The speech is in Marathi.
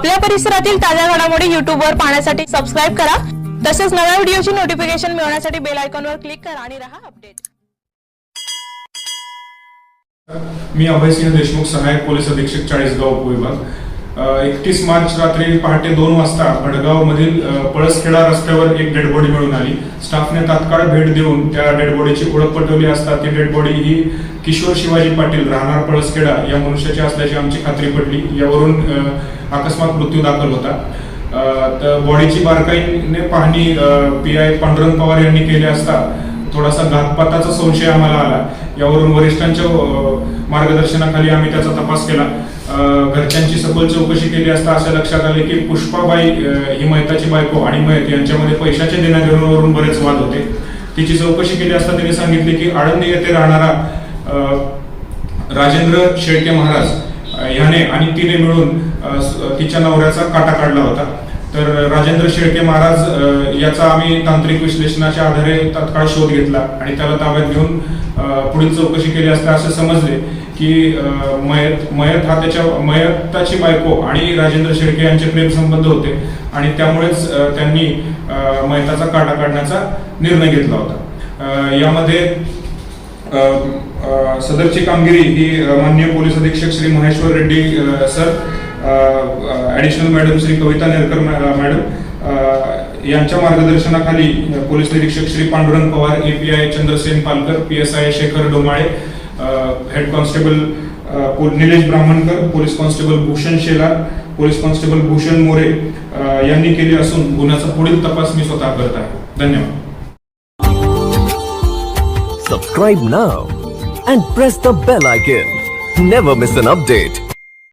आपल्या परिसरातील ताज्या घडामोडी YouTube वर पाहण्यासाठी सबस्क्राईब करा. तसेच नव्या व्हिडिओची नोटिफिकेशन मिळवण्यासाठी बेल आयकॉनवर क्लिक करा आणि राहा अपडेट मी अभयसिंह देशमुख सहाय्यक पोलीस अधीक्षक चाळीसगाव उपविभाग. एकतीस मार्च रात्री पहाटे दोन वाजता भडगाव मधील पळसखेडा रस्त्यावर एक डेड बॉडी मिळून आली. स्टाफने तात्काळ भेट देऊन त्या डेड बॉडीची ओळख पटवली असता ती डेड बॉडी ही किशोर शिवाजी पाटील राहणार पळसखेडा या मनुष्याची असल्याची आमची खात्री पडली यावरून अकस्मात मृत्यू दाखल होता. तर बॉडीची बारकाईने पाहणी पी आय पांडुरंग पवार यांनी केली असता थोडासा घातपाताचा संशय आम्हाला आला. यावरून वरिष्ठांच्या मार्गदर्शनाखाली आम्ही त्याचा तपास केला. घरच्यांची सखोल चौकशी केली असता असं लक्षात आले की पुष्पाबाई ही मैताची बायको आणि मैत यांच्यामध्ये पैशाच्या देण्याघेण्यावरून बरेच वाद होते. तिची चौकशी केली असता तिने सांगितले की आळंदी येथे राहणारा राजेंद्र शेळके महाराज ह्याने आणि तिने मिळून तिच्या नवऱ्याचा काटा काढला होता. तर राजेंद्र शेळके महाराज याचा आम्ही तांत्रिक विश्लेषणाच्या आधारे तात्काळ शोध घेतला आणि त्याला ताब्यात घेऊन पुढील चौकशी केली असता असे समजले की मयत मयत हा त्याच्या मयताची बायको आणि राजेंद्र शेळके यांचे प्रेमसंबंध होते आणि त्यामुळेच त्यांनी मयताचा काटा काढण्याचा निर्णय घेतला होता. यामध्ये सदरची कामगिरी ही माननीय पोलीस अधीक्षक Shri Maheshwar Reddy sir additional madam Shri Kavita Nerkar madam यांच्या मार्गदर्शनाखाली पोलीस निरीक्षक Shri Pandurang Pawar API Chandrasen Palkar P S I Shekhar Domale head constable Nilesh Brahmankar police constable Bhushan Shelar police constable Bhushan More यांनी केली असून गुन्ह्याचा पुढील तपास मी स्वतः करत आहे धन्यवाद Subscribe now and press the bell icon. Never miss an update.